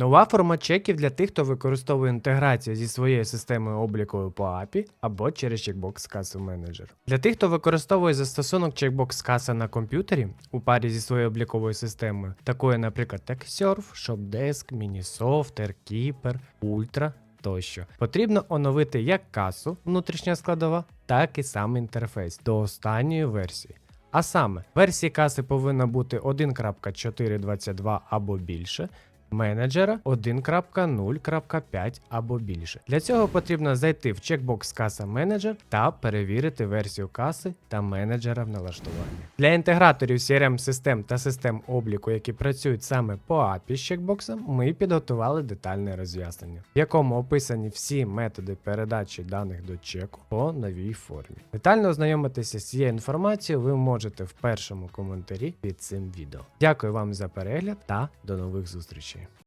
Нова форма чеків для тих, хто використовує інтеграцію зі своєю системою обліку по API або через чекбокс касу менеджер. Для тих, хто використовує застосунок чекбокс каса на комп'ютері у парі зі своєю обліковою системою, такою, наприклад, як Surf, Shopdesk, Minisoft, AirKeeper, Ultra тощо. Потрібно оновити як касу, внутрішня складова, так і сам інтерфейс до останньої версії. А саме, версії каси повинна бути 1.422 або більше, менеджера 1.0.5 або більше. Для цього потрібно зайти в чекбокс каса менеджер та перевірити версію каси та менеджера в налаштуванні. Для інтеграторів CRM систем та систем обліку, які працюють саме по API з чекбоксом, ми підготували детальне роз'яснення, в якому описані всі методи передачі даних до чеку по новій формі. Детально ознайомитися з цією інформацією ви можете в першому коментарі під цим відео. Дякую вам за перегляд та до нових зустрічей.